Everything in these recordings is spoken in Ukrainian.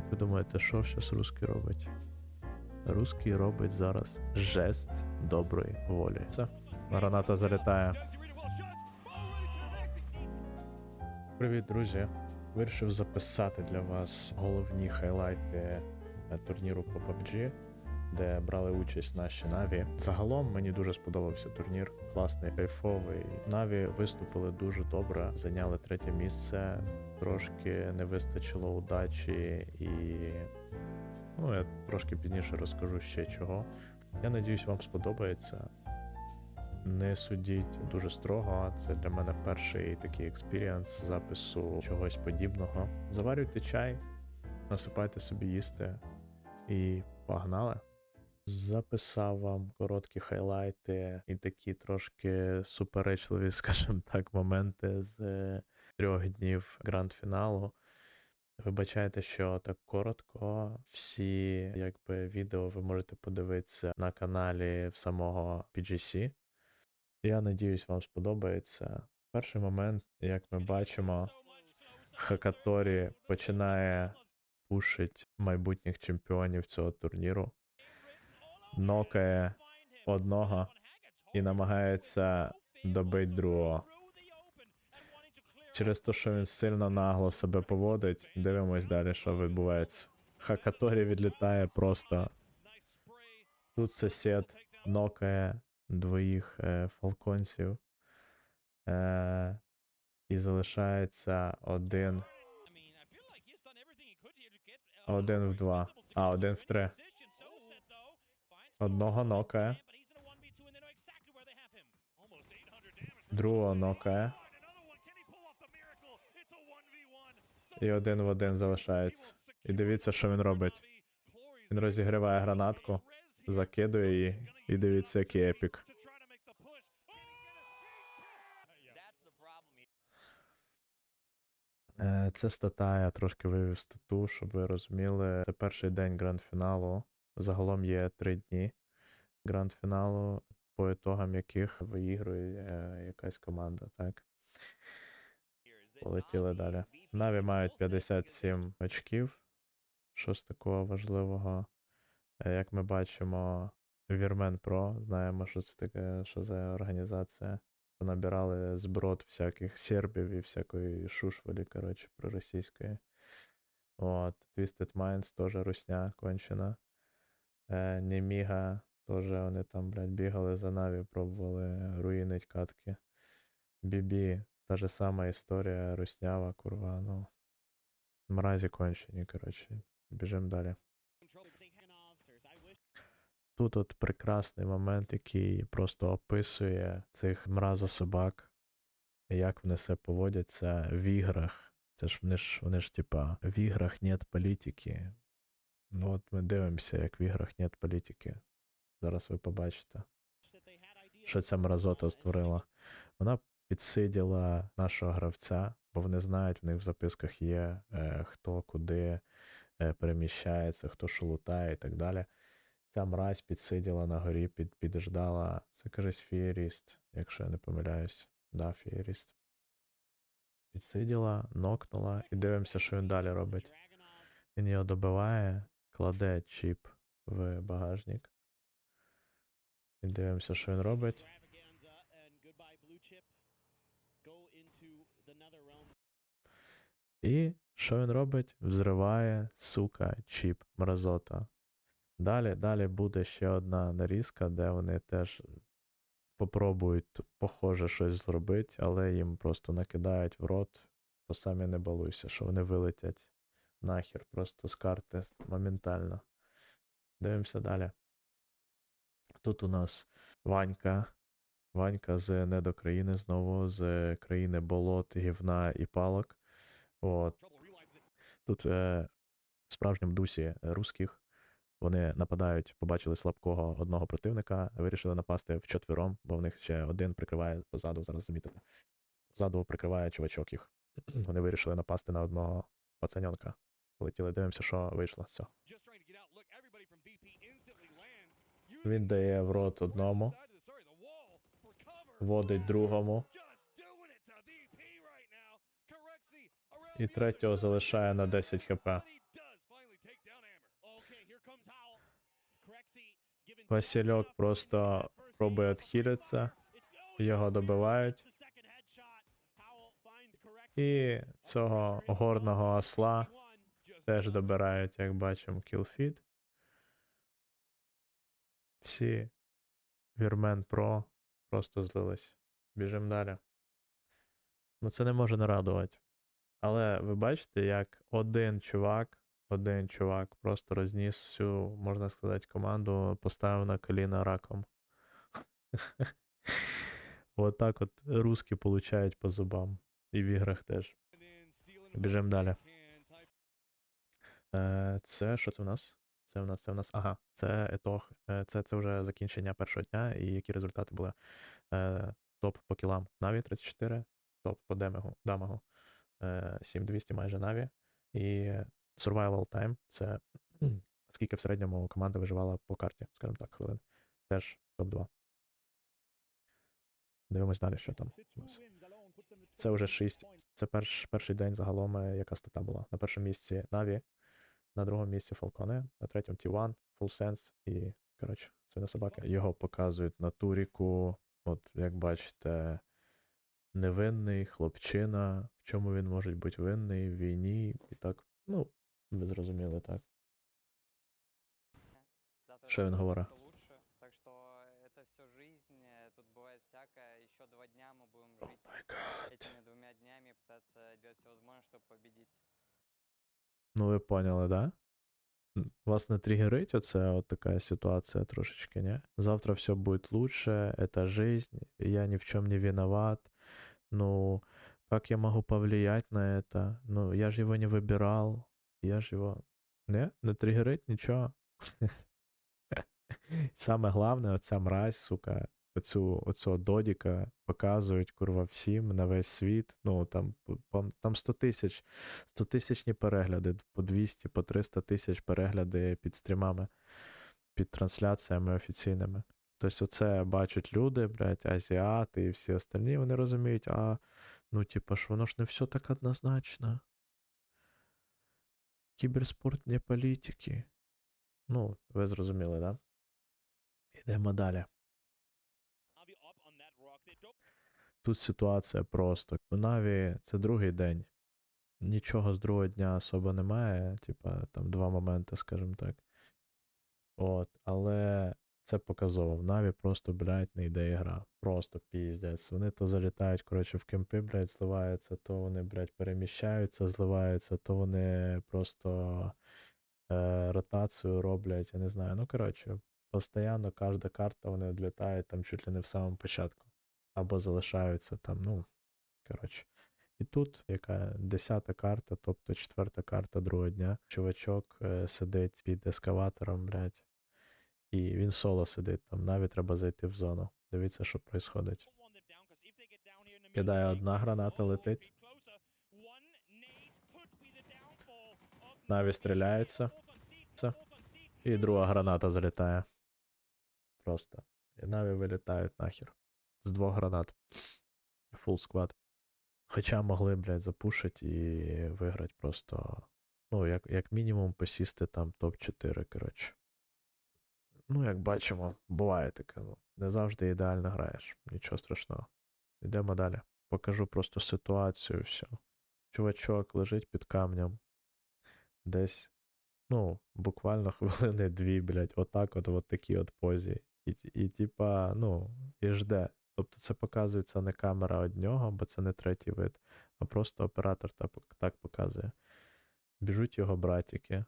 Як ви думаєте, що зараз русський робить? Русський робить зараз жест доброї волі. Це граната залітає. Привіт, друзі! Вирішив записати для вас головні хайлайти е, турніру по PUBG, де брали участь наші Наві. Загалом мені дуже сподобався турнір, класний, кайфовий. Наві виступили дуже добре, зайняли третє місце. Трошки не вистачило удачі і. Ну, я трошки пізніше розкажу ще чого. Я надіюсь, вам сподобається. Не судіть дуже строго, це для мене перший такий експірієнс запису чогось подібного. Заварюйте чай, насипайте собі їсти і погнали. Записав вам короткі хайлайти і такі трошки суперечливі, скажімо так, моменти з е, трьох днів гранд-фіналу. Вибачайте, що так коротко. Всі якби відео ви можете подивитися на каналі в самого PGC. Я надіюсь, вам сподобається. Перший момент, як ми бачимо, Хакаторі починає пушить майбутніх чемпіонів цього турніру, нокає одного і намагається добити другого. Через те, що він сильно нагло себе поводить, дивимось далі, що відбувається. Хакаторі відлітає просто. Тут сусід нокає двоїх е, фалконців. Е, і залишається один. Один в два. А, один в три. Одного нокає. Другого нокає. І один в один залишається. І дивіться, що він робить. Він розігріває гранатку, закидує її, і дивіться, який епік. Е, Це стата, я трошки вивів стату, щоб ви розуміли. Це перший день гранд-фіналу. Загалом є три дні гранд-фіналу, по ітогам яких виігрує е, якась команда, так? Полетіли далі. Наві мають 57 очків. Що з такого важливого? Е, Як ми бачимо, Вірмен Про, знаємо, що це таке, що за організація. Набирали зброд всяких сербів і всякої шушвалі, коротше, проросійської. От. Twisted Minds теж русня кончена. Е, Неміга теж вони там, блядь, бігали за Наві, пробували руїнить катки. Бібі, та же сама історія, руснява, курва, ну. Мразі кончені, коротше. Біжимо далі. Тут от прекрасний момент, який просто описує цих мразособак, як вони себе поводяться в іграх. Це ж вони ж вони ж типа в іграх нет політики. Ну от ми дивимося, як в іграх нет політики. Зараз ви побачите, що ця мразота створила. Вона підсиділа нашого гравця, бо вони знають, в них в записках є е, хто куди е, переміщається, хто що лутає і так далі. Ця мразь підсиділа на горі, під, підждала. Це кажись фієріст, якщо я не помиляюсь. Да, фієріст. Підсиділа, нокнула і дивимося, що він далі робить. Він його добиває, кладе чіп в багажник. І дивимося, що він робить. І що він робить? Взриває, сука, чіп, мразота. Далі, далі буде ще одна нарізка, де вони теж попробують похоже щось зробити, але їм просто накидають в рот, бо самі не балуйся, що вони вилетять нахер просто з карти моментально. Дивимося далі. Тут у нас Ванька. Ванька з недокраїни знову, з країни болот, гівна і палок. От. Тут е, справжньому дусі русських вони нападають, побачили слабкого одного противника, вирішили напасти вчотвером, бо в них ще один прикриває позаду, зараз замітите. Позаду прикриває чувачок їх. Вони вирішили напасти на одного пацаньонка. Летіли, дивимося, що вийшло з цього. Він дає в рот одному. Водить другому. І третього залишає на 10 хп. Васильок просто пробує відхилитися. Його добивають. І цього горного осла теж добирають, як бачимо, кілфіт. Всі Вірмен Про просто злились. Біжимо далі. Ну це не може не радувати. Але ви бачите, як один чувак, один чувак просто розніс всю, можна сказати, команду, поставив на коліна раком. От так от русські получають по зубам. І в іграх теж. Біжимо далі. Е, це що це в нас? Це в нас, це в нас. Ага, це етог. Е, це, це вже закінчення першого дня, і які результати були. Е, топ по кілам Наві 34, топ по демегу, дамагу е, 7200 майже Наві. І Survival Time це скільки в середньому команда виживала по карті, скажімо так, хвилин. Теж топ-2. Дивимось далі, що там. Це вже 6. Це перш, перший день загалом, яка стата була. На першому місці Наві, на другому місці Фалконе, на третьому T1, Full Sense і, коротше, свина собака. Його показують на туріку. От, як бачите, невинний хлопчина. В чому він може бути винний в війні і так. Ну, ви зрозуміли, так. Завтра Что он будет говорит? что лучше. Так что это все жизнь, э, тут бывает всякое. Еще два дня мы будем О жить май гад. этими двумя днями, пытаться делать все возможное, чтобы победить. Ну, ви поняли, да? М, Вас не тригерить оце от така ситуація трошечки, не? Завтра все будет лучше, это жизнь, я ни в чем не виноват. Ну, как я могу повлиять на это? Ну, я же его не выбирал, я же его... Не? Не тригерить нічого? Саме головне, оця мразь, сука, оцю, оцього додіка показують, курва, всім на весь світ. Ну, там, там 100 тисяч 100 тисячні перегляди, по 200, по 300 тисяч перегляди під стрімами, під трансляціями офіційними. Тобто, оце бачать люди, блядь, азіати і всі остальні, вони розуміють, а ну, типа ж, воно ж не все так однозначно. Кіберспорт не політики. Ну, ви зрозуміли, да? Йдемо далі. Тут ситуація просто. У Наві це другий день. Нічого з другого дня особо немає. Типа там два моменти, скажімо так. От, але це показово. В Наві просто, блядь, не йде ігра. Просто піздець. Вони то залітають, коротше, в кемпи, блядь, зливаються, то вони, блядь, переміщаються, зливаються, то вони просто е, ротацію роблять, я не знаю. Ну, коротше, постійно кожна карта вони відлітають там чуть ли не в самому початку. Або залишаються там, ну, коротше. І тут, яка десята карта, тобто четверта карта другого дня, чувачок е, сидить під ескаватором, блядь, і він соло сидить там, навіть треба зайти в зону. Дивіться, що відбувається. Кидає одна граната, летить. Наві стріляється. І друга граната залітає. Просто. І наві вилітають нахер. З двох гранат. Фул сквад. Хоча могли, блядь, запушити і виграти просто. Ну, як, як мінімум, посісти там топ-4, коротше. Ну, як бачимо, буває таке. Ну, не завжди ідеально граєш. Нічого страшного. Йдемо далі. Покажу просто ситуацію, все. Чувачок лежить під камнем. Десь, ну, буквально хвилини дві, блядь, отак от, от такій от позі. І, і типа, ну, і жде. Тобто це показується не камера од нього, бо це не третій вид, а просто оператор так, показує. Біжуть його братики.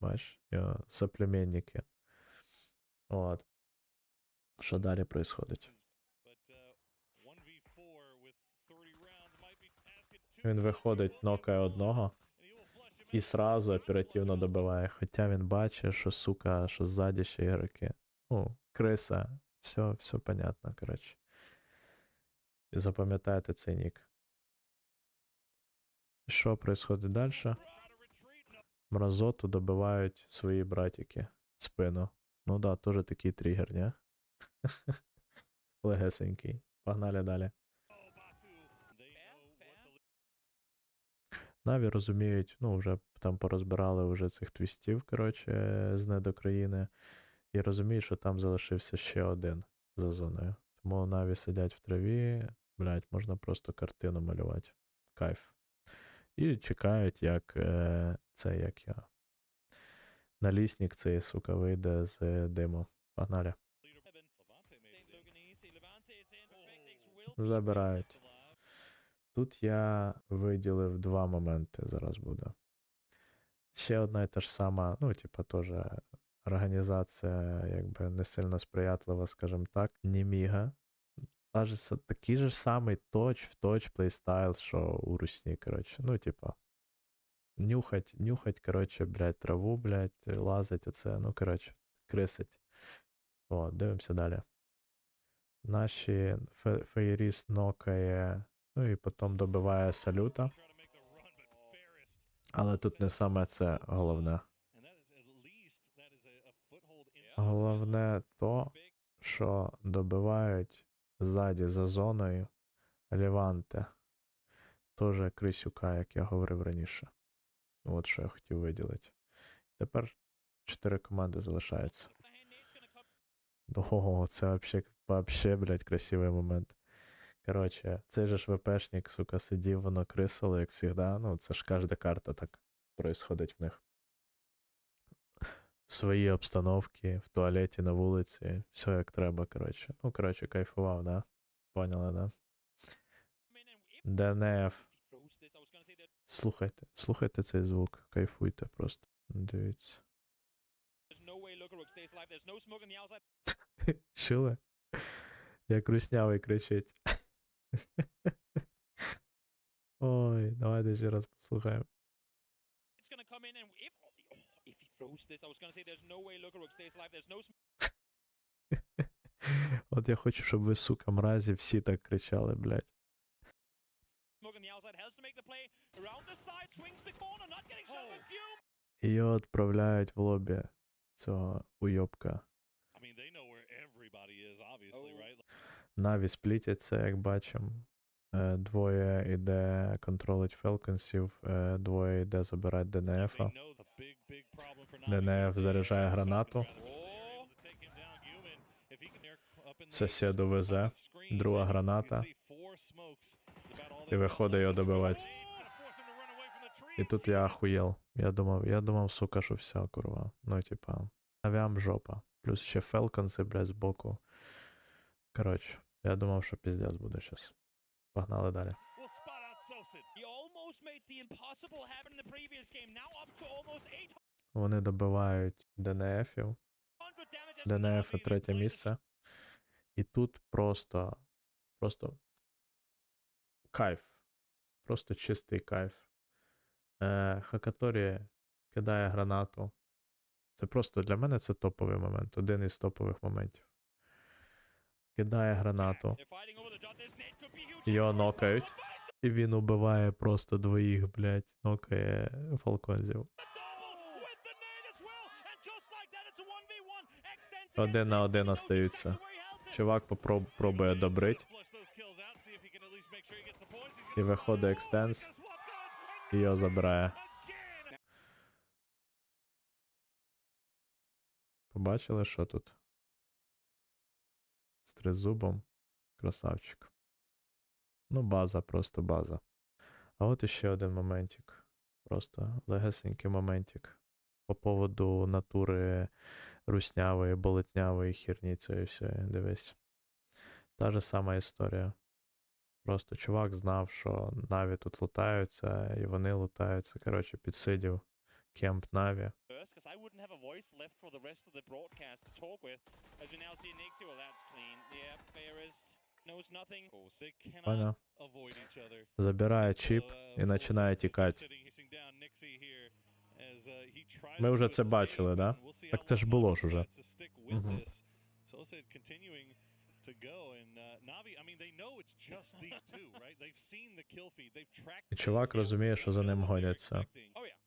Бачиш, його соплеменники. От. Що далі происходить? Він виходить, нокає одного і сразу оперативно добиває. Хоча він бачить, що сука, що ззаді ще ігроки. Ну, криса. Все, все понятно, коротше. Запам'ятайте цей нік. Що происходить далі? Мразоту добивають свої братики спину. Ну да, теж такий тригер, не? Легесенький. Погнали далі. Наві розуміють, ну, вже там порозбирали вже цих твістів, коротше, з недокраїни. І розуміють, що там залишився ще один за зоною. Тому Наві сидять в траві, блядь, можна просто картину малювати. Кайф. І чекають, як е, це як я. Налісник цей, сука, вийде з е, диму. Погнали. Забирають. Тут я виділив два моменти зараз буде. Ще одна і та ж сама, ну, типа, теж організація, якби не сильно сприятлива, скажімо так, Німіга. Та ж такий же самий точ в точ плейстайл, що у Русні, коротше. Ну, типа. Нюхать, нюхать, коротше, блядь, траву, блядь, лазить оце, ну, коротше, крисить. О, дивимося далі. Наші фе- феєріст нокає, ну і потім добиває салюта. Але тут не саме це головне. Головне то, що добивають ззаді за зоною Леванте. Тоже Крисюка, як я говорив раніше. От що я хотів виділити. Тепер чотири команди залишаються. Ого, це вообще, вообще, блядь, красивий момент. Коротше, цей же ж ВПшник, сука, сидів, воно крисило, як завжди. Ну, це ж кожна карта так происходить в них. В своїй обстановці, в туалеті, на вулиці, все як треба, коротше. Ну, коротше, кайфував, да? Поняли, да? ДНФ. Слухайте, слухайте цей звук, кайфуйте просто. Дивіться. Чули? Як руснявий кричить. Ой, давайте ще раз послухаємо. It's gonna come in and if oh, if he throws this, I was gonna say there's no way Lukaruk stays alive. There's no От я хочу, щоб ви, сука, мразі, всі так кричали, блядь. to його відправляють в лобі цього уйобка. Наві сплітяться, як бачимо. Е, Двоє іде контролить Фелконсів, е, двоє йде забирати Navi ДНФ заряджає гранату. up везе. Друга граната. І виходить його добивати. І тут я охуєл. Я думав, я думав, сука, що все, курва. Ну, типа, навям жопа. Плюс ще Фелконси, блядь, збоку. Коротше, я думав, що піздець буде щас. Погнали далі. We'll spot out Sosin. He almost made the impossible happen in the previous game. Now up to almost 800 Вони добивають ДНФів. ДНФ третє місце. І тут просто, просто кайф. Просто чистий кайф. Е, Хакаторі кидає гранату. Це просто для мене це топовий момент. Один із топових моментів. Кидає гранату. Його нокають. І він убиває просто двоїх, блядь, нокає фалконзів. the double with the nade as well. And just like that, it's a 1v1. Extends Один на один остаються. Чувак попроб- пробує добрить. І виходить екстенс. І його забирає. Побачили, що тут? З тризубом. Красавчик. Ну, база, просто база. А от іще один моментик. Просто легесенький моментик. По поводу натури руснявої, болотнявої херні цієї всієї. Дивись. Та же сама історія. Просто чувак знав, що Наві тут лутаються, і вони лутаються. Коротше, підсидів кемп Наві. Понял. So, uh, і починає тікати. uh, Ми вже це бачили, да? Так це ж було ж уже. uh, І this, чувак розуміє, що за ним гоняться. Oh.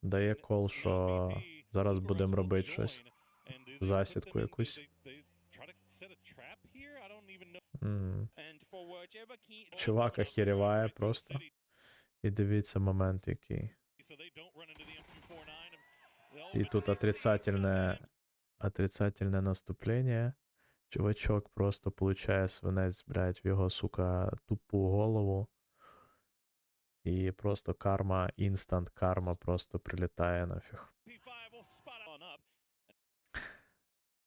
Дає кол, що зараз будемо робити щось. Засідку якусь. They- they try to set a trap here? I don't even know. М. And for whichever key. Чувак охеріває просто. І дивіться момент, який. So they don't run into the M249. І тут отрицательне, отрицательне наступлення. Чувачок просто получає свинець, блядь, в його, сука, тупу голову. І просто карма, інстант карма просто прилітає нафіг.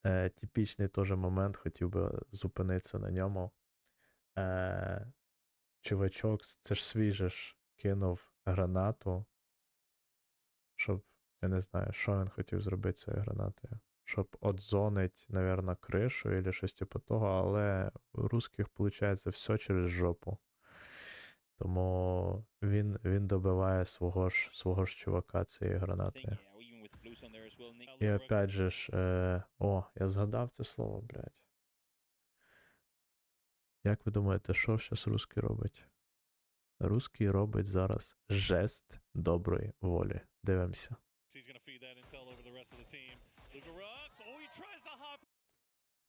Е, типічний теж момент, хотів би зупинитися на ньому. Е, чувачок, це ж свій же ж кинув гранату, щоб, я не знаю, що він хотів зробити цією гранатою. Щоб отзонить, напевно, кришу або щось типу того, але у русських виходить все через жопу. Тому він, він добиває свого ж, свого ж чувака цією гранатою. І опять же ж, е, о, я згадав це слово, блядь. Як ви думаєте, що зараз русський робить? Русський робить зараз жест доброї волі. Дивимося. Oh,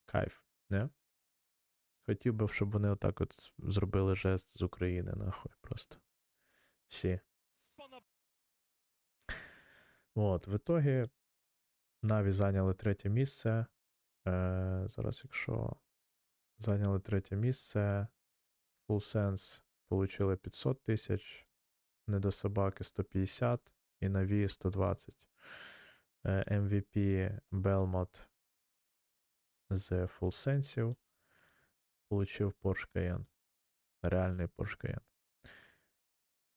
Кайф, не? Хотів би, щоб вони отак от зробили жест з України, нахуй, просто. Всі. От, в ітогі Наві зайняли третє місце. Е, зараз, якщо зайняли третє місце, Full Sense получили 500 тисяч, Недособаки 150 і Наві 120. Е, MVP Belmont з Full Sense получив Porsche Cayenne. Реальний Porsche Cayenne.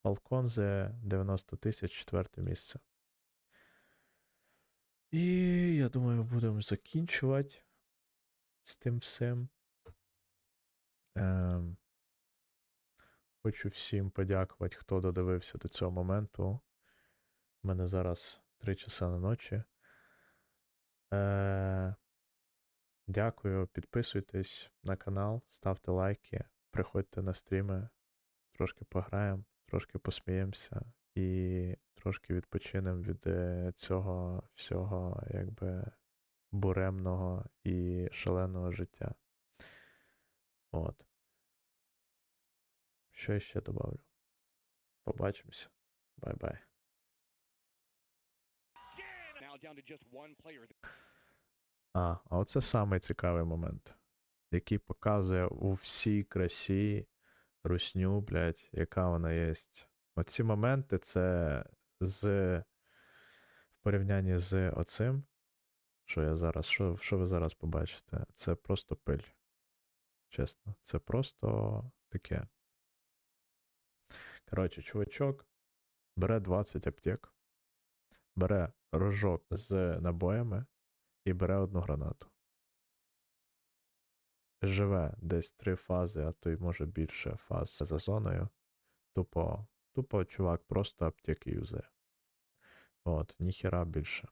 Falcon з 90 тисяч, четверте місце. І я думаю, будемо закінчувати з тим всім. Ем, хочу всім подякувати, хто додивився до цього моменту. У мене зараз 3 часа на ночі. Е, дякую, підписуйтесь на канал, ставте лайки, приходьте на стріми, трошки пограємо, трошки посміємося і трошки відпочинемо від е, цього всього, якби буремного і шаленого життя. От. Що я ще добавлю? Побачимося. Бай-бай. А, а оце самий цікавий момент, який показує у всій красі русню, блядь, яка вона є. Оці моменти це з в порівнянні з оцим, що я зараз, що, що ви зараз побачите, це просто пиль. Чесно, це просто таке. Коротше, чувачок бере 20 аптек, бере рожок з набоями і бере одну гранату. Живе десь три фази, а то й може більше фаз за зоною. Тупо, тупо чувак просто аптеки юзає. От, ніхера більше.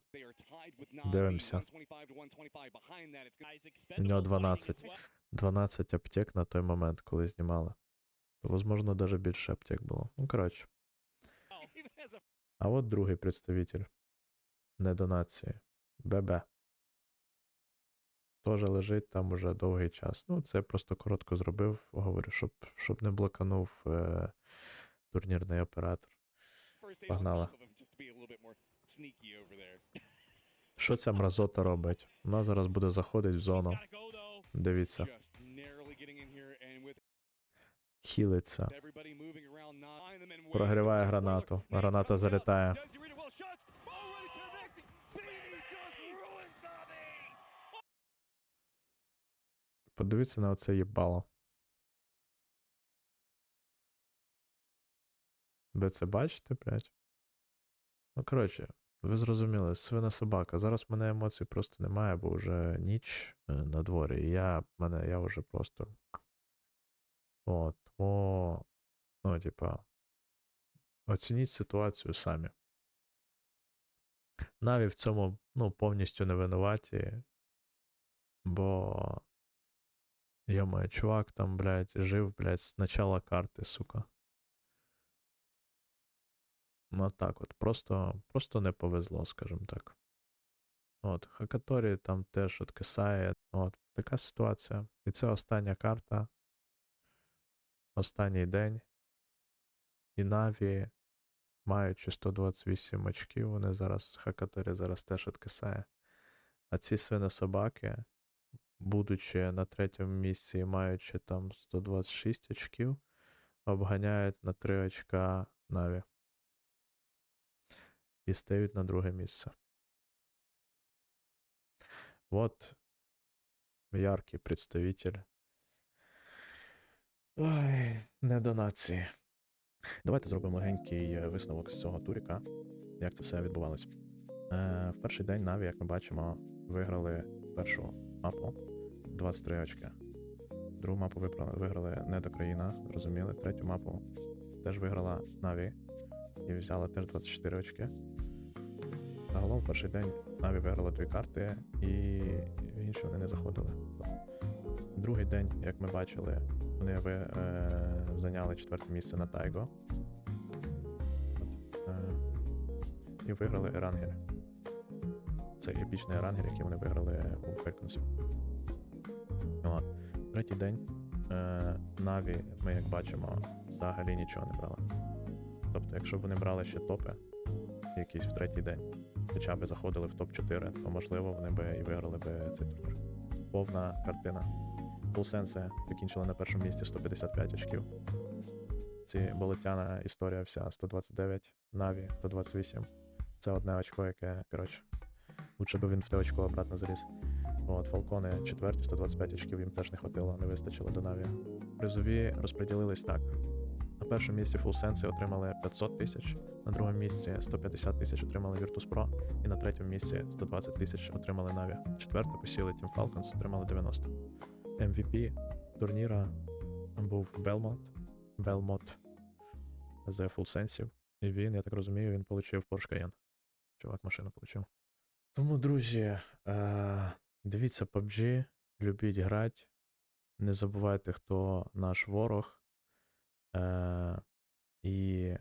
Дивимося. 125 to 125. Behind that, it's gonna Guys, У нього 12. 12 аптек на той момент, коли знімали. То, возможно, даже більше аптек було. Ну, коротше. А от другий представитель недонації. ББ. Теж лежить там уже довгий час. Ну, це просто коротко зробив, говорю, щоб, щоб не блоканув е, турнірний оператор. there. Що ця мразота робить? Вона зараз буде заходити в зону. Дивіться, хілиться. Прогріває гранату. Граната залітає. Подивіться на оце їбало. Ви це бачите, блядь? Ну, коротше, ви зрозуміли, свина собака. Зараз в мене емоцій просто немає, бо вже ніч е, на дворі, і я, мене, я вже просто. От, тому, ну, типа, оцініть ситуацію самі. Наві в цьому, ну, повністю не винуваті, бо Йо-моє, чувак там, блядь, жив, блядь, з начала карти, сука. Ну так от, просто, просто не повезло, скажімо так. От, Хакаторі там теж откисає. От, така ситуація. І це остання карта. Останній день. І Наві, маючи 128 очків, вони зараз, Хакаторі зараз теж откисає. А ці свинособаки, будучи на третьому місці маючи там 126 очків, обганяють на 3 очка Наві. І стають на друге місце. Вот яркий представитель. Ой, недонації. Давайте зробимо генький е, висновок з цього туріка, як це все відбувалось. Е, в перший день Наві, як ми бачимо, виграли першу мапу 23 очки. Другу мапу виграли, виграли не до країна, зрозуміли. Третю мапу теж виграла Наві і взяла теж 24 очки. Загалом перший день Наві виграла дві карти, і в інші вони не заходили. Другий день, як ми бачили, вони ви, е, зайняли четверте місце на Тайго. Е, і виграли Ерангель. Це епічний Ерангель, який вони виграли у Фейконсі. От. Третій день е, Наві, ми як бачимо, взагалі нічого не брали. Тобто, якщо б вони брали ще топи, якісь в третій день, хоча б заходили в топ-4, то можливо вони би і виграли би цей турнір. Повна картина. Булсенси закінчили на першому місці 155 очків. Ці болотяна історія вся 129, Наві 128. Це одне очко, яке, коротше, лучше би він в те очко обратно заліз. От, Фалкони четверті, 125 очків їм теж не хватило, не вистачило до Наві. Призові розподілились так. Першому місці Фулсенси отримали 500 тисяч, на другому місці 150 тисяч отримали Virtus Pro, і на третьому місці 120 тисяч отримали Наві. Четверте посіли Team Falcons, отримали 90. MVP турніра був Белмонт. Белмот з фулсенсів. І він, я так розумію, він отримав Porsche Cayenne. Чувак машину отримав. Тому, друзі, е- дивіться PUBG, любіть грати. Не забувайте, хто наш ворог. Е- і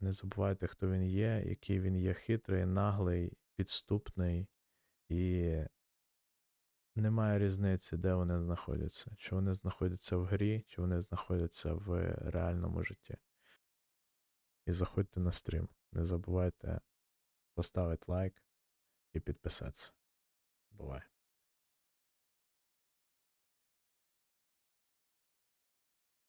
не забувайте, хто він є, який він є хитрий, наглий, підступний і немає різниці, де вони знаходяться. Чи вони знаходяться в грі, чи вони знаходяться в реальному житті. І заходьте на стрім. Не забувайте поставити лайк і підписатися. Бувай.